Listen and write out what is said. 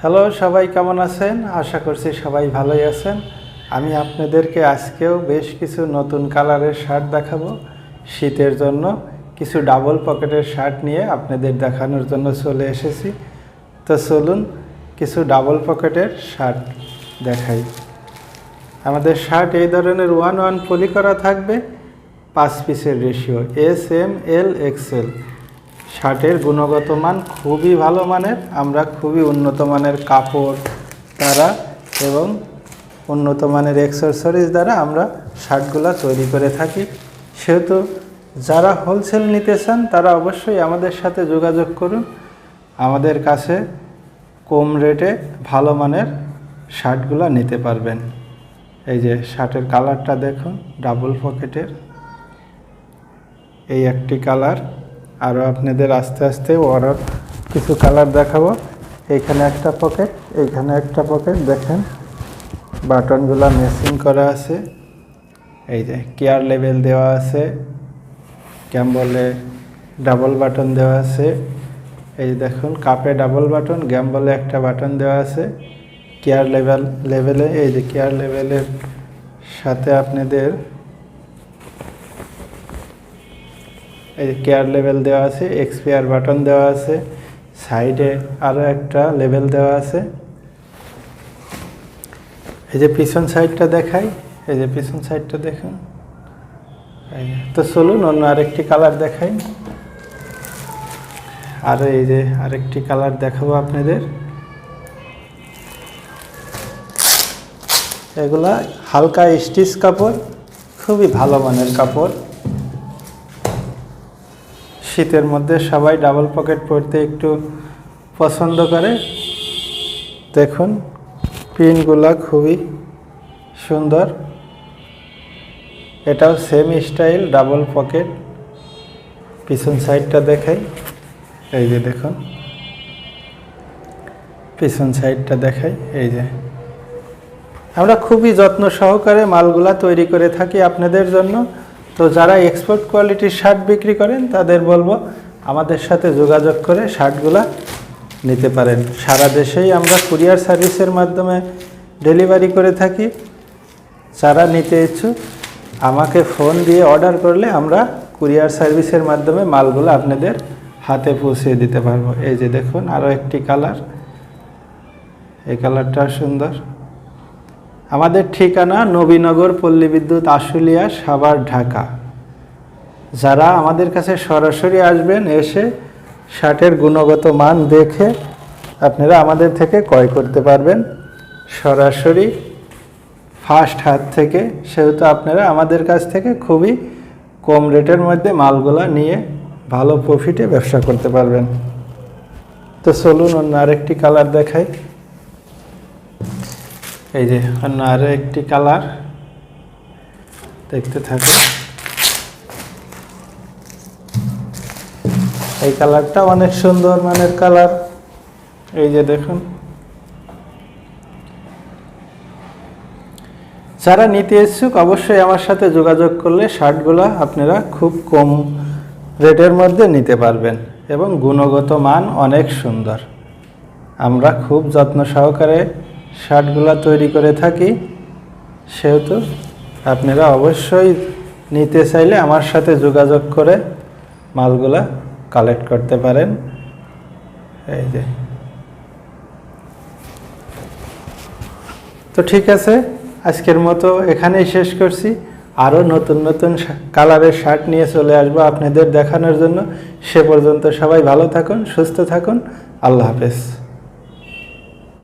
Hello সবাই কেমন আছেন? আশা করছি সবাই ভালোই আছেন। আমি আপনাদেরকে আজকেও বেশ কিছু নতুন কালারের শার্ট দেখাবো শীতের জন্য। কিছু ডাবল পকেটের শার্ট নিয়ে আপনাদের দেখানোর জন্য চলে এসেছি। তো চলুন কিছু ডাবল পকেটের শার্ট দেখাই। আমাদের শার্ট এই ধরনের ওয়ান ওয়ান পলি করা থাকবে, পাঁচ পিসের ratio S M L XL শার্টের গুণগত মান খুবই ভালো মানের, আমরা খুবই উন্নত মানের কাপড় দ্বারা এবং উন্নত মানের এক্সেসরিজ দ্বারা আমরা শার্টগুলো তৈরি করে থাকি। সেহেতু যারা হোলসেল নিতে চান, তারা অবশ্যই আমাদের সাথে যোগাযোগ করুন। আমাদের কাছে কম রেটে ভালো মানের শার্টগুলো নিতে পারবেন। এই যে শার্টের কালারটা দেখুন ডাবল পকেটের এই একটি কালার আরও আপনাদের আস্তে আস্তে আরও কিছু কালার দেখাবো। এইখানে একটা পকেট এইখানে একটা পকেট দেখেন। বাটনগুলো মেশিং করা আছে। এই যে কেয়ার লেভেল দেওয়া আছে। ক্যাম্বলে ডাবল বাটন দেওয়া আছে। এই দেখুন কাপে ডাবল বাটন গ্যাম্বলে একটা বাটন দেওয়া আছে। কেয়ার লেভেল লেভেলে এই যে কেয়ার লেভেলের সাথে আপনাদের এই কেয়ার লেভেল দেওয়া আছে এক্সপিয়ার বাটন দেওয়া আছে সাইডে আরও একটা লেভেল দেওয়া আছে। এই যে পিছন সাইডটা দেখাই, এই যে পিছন সাইডটা দেখুন। তো চলুন, অন্য আরেকটি কালার দেখাই। আর এই যে আরেকটি কালার দেখাবো আপনাদের। এগুলা হালকা স্টিচ কাপড়, খুবই ভালো মানের কাপড়। শীতের মধ্যে সবাই ডাবল পকেট পরতে একটু পছন্দ করে। দেখুন প্রিন্টগুলো খুবই সুন্দর। এটাও সেম স্টাইল ডাবল পকেট পিছন সাইডটা দেখাই। এই যে দেখুন। পিছন সাইডটা দেখাই। এই যে। আমরা খুবই যত্ন সহকারে মালগুলা তৈরি করে থাকি আপনাদের জন্য। তো যারা এক্সপোর্ট কোয়ালিটির শার্ট বিক্রি করেন, তাদের বলব আমাদের সাথে যোগাযোগ করে শার্টগুলা নিতে পারেন। সারা দেশেই আমরা কুরিয়ার সার্ভিসের মাধ্যমে ডেলিভারি করে থাকি। যারা নিতে ইচ্ছুক, আমাকে ফোন দিয়ে অর্ডার করলে আমরা কুরিয়ার সার্ভিসের মাধ্যমে মালগুলো আপনাদের হাতে পৌঁছে দিতে পারব। এই যে দেখুন আরও একটি কালার এই কালারটা সুন্দর। আমাদের ঠিকানা নবীনগর পল্লী বিদ্যুৎ আশুলিয়া, সাভার, ঢাকা। যারা আমাদের কাছে সরাসরি আসবেন, এসে শার্টের গুণগত মান দেখে আপনারা আমাদের থেকে ক্রয় করতে পারবেন। সরাসরি ফার্স্ট হাত থেকে, সেহেতু আপনারা আমাদের কাছ থেকে খুবই কম রেটের মধ্যে মালগুলা নিয়ে ভালো প্রফিটে ব্যবসা করতে পারবেন। তো চলুন অন্য আরেকটি কালার দেখাই। এই যে অন্য আরও একটি কালার দেখতে থাকুন এই কালারটা অনেক সুন্দর মানের কালার। এই যে দেখুন। যারা নিতে ইচ্ছুক অবশ্যই আমার সাথে যোগাযোগ করলে শার্টগুলো আপনারা খুব কম রেটের মধ্যে নিতে পারবেন এবং গুণগত মান অনেক সুন্দর। আমরা খুব যত্ন সহকারে শার্টগুলো তৈরি করে থাকি, সেহেতু আপনারা অবশ্যই নিতে চাইলে আমার সাথে যোগাযোগ করে মালগুলা কালেক্ট করতে পারেন। এই যে। তো ঠিক আছে, আজকের মতো এখানেই শেষ করছি। আরও নতুন নতুন কালারের শার্ট নিয়ে চলে আসব আপনাদের দেখানোর জন্য। সে পর্যন্ত সবাই ভালো থাকুন, সুস্থ থাকুন। আল্লাহ হাফেজ।